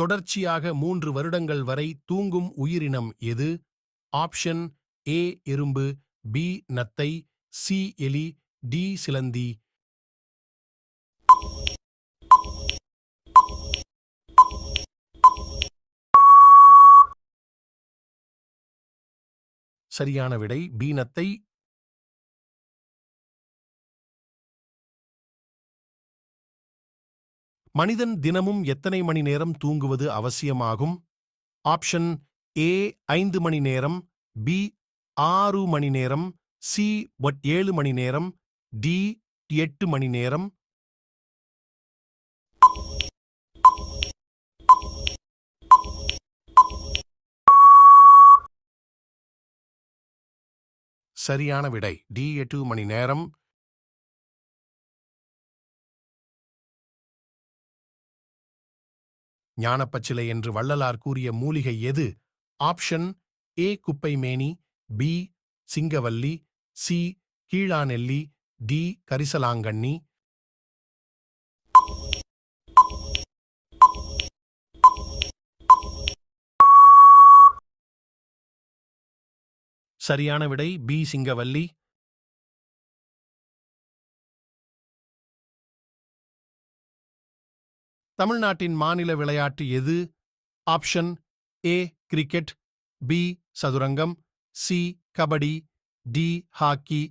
தொடர்ச்சியாக மூன்று வருடங்கள் வரை தூங்கும் உயிரினம் எது? ஆப்ஷன் ஏ எறும்பு பி நத்தை சி எலி டி சிலந்தி. சரியான விடை பீனத்தை மனிதன் தினமும் எத்தனை மணி நேரம் தூங்குவது அவசியமாகும்? ஆப்ஷன் ஏ ஐந்து மணி நேரம் பி ஆறு மணி நேரம் சி ஒட் ஏழு மணி நேரம் டி எட்டு மணி நேரம். சரியான விடை. டி எட்டு மணி நேரம் ஞானப்பச்சிலை என்று வள்ளலார் கூறிய மூலிகை எது? ஆப்ஷன் ஏ குப்பைமேனி பி சிங்கவல்லி சி கீழாநெல்லி டி கரிசலாங்கண்ணி. சரியான விடை பி சிங்கவல்லி தமிழ்நாட்டின் மாநில விளையாட்டு எது? ஆப்ஷன் ஏ கிரிக்கெட் பி சதுரங்கம் சி கபடி டி ஹாக்கி.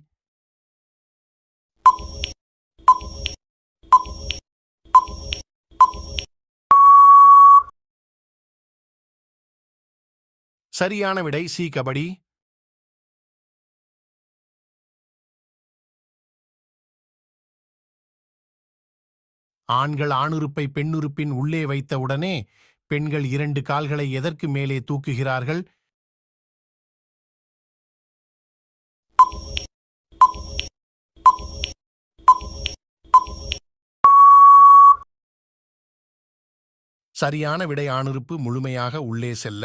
சரியான விடை சி கபடி. ஆண்கள் ஆணுறுப்பை பெண்ணுறுப்பின் உள்ளே வைத்தவுடனே பெண்கள் இரண்டு கால்களை எதற்கு மேலே தூக்குகிறார்கள்? சரியான விடை ஆணுறுப்பு முழுமையாக உள்ளே செல்ல